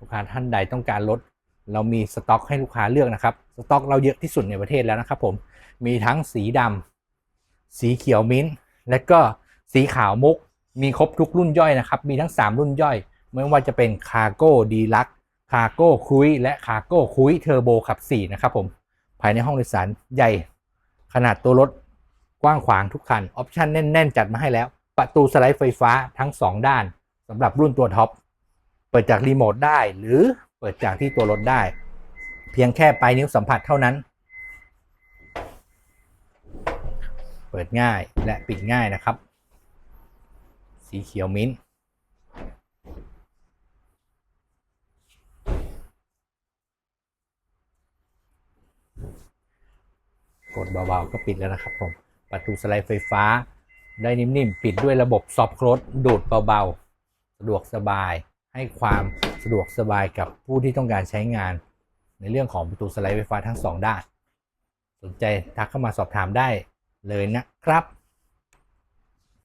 ลูกค้าท่านใดต้องการรถเรามีสต็อกให้ลูกค้าเลือกนะครับ สต็อกเราเยอะที่สุดในประเทศแล้วนะครับผม มีทั้งสีดำสีเขียวมิ้นท์และก็สีขาวมุก มีครบทุกรุ่นย่อยนะครับ มีทั้ง 3 รุ่นย่อย ไม่ว่าจะเป็นคาร์โก้ดีลักคาร์โก้คุยและคาร์โก้คุยเทอร์โบขับ4นะครับผมภายในห้องโดยสารใหญ่ ขนาดตัวรถกว้างขวางทุกคัน ออปชั่นแน่น ๆ จัดมาให้แล้ว ประตูสไลด์ไฟฟ้าทั้ง 2 ด้านสำหรับรุ่นตัวท็อป เปิดจากรีโมทได้หรือเปิดจากที่ตัวรถได้ เพียงแค่ปลายนิ้วสัมผัสเท่านั้น เปิดง่ายและปิดง่ายนะครับ สีเขียวมิ้นท์กดเบาๆก็ปิดแล้วนะครับผม ประตูสไลด์ไฟฟ้าได้นิ่มๆ ปิดด้วยระบบซอฟต์โคลดดูดเบาๆ สะดวกสบาย ให้ความสะดวกสบายกับผู้ที่ต้องการใช้งาน ในเรื่องของประตูสไลด์ไฟฟ้าทั้งสองด้าน สนใจทักเข้ามาสอบถามได้เลยนะครับ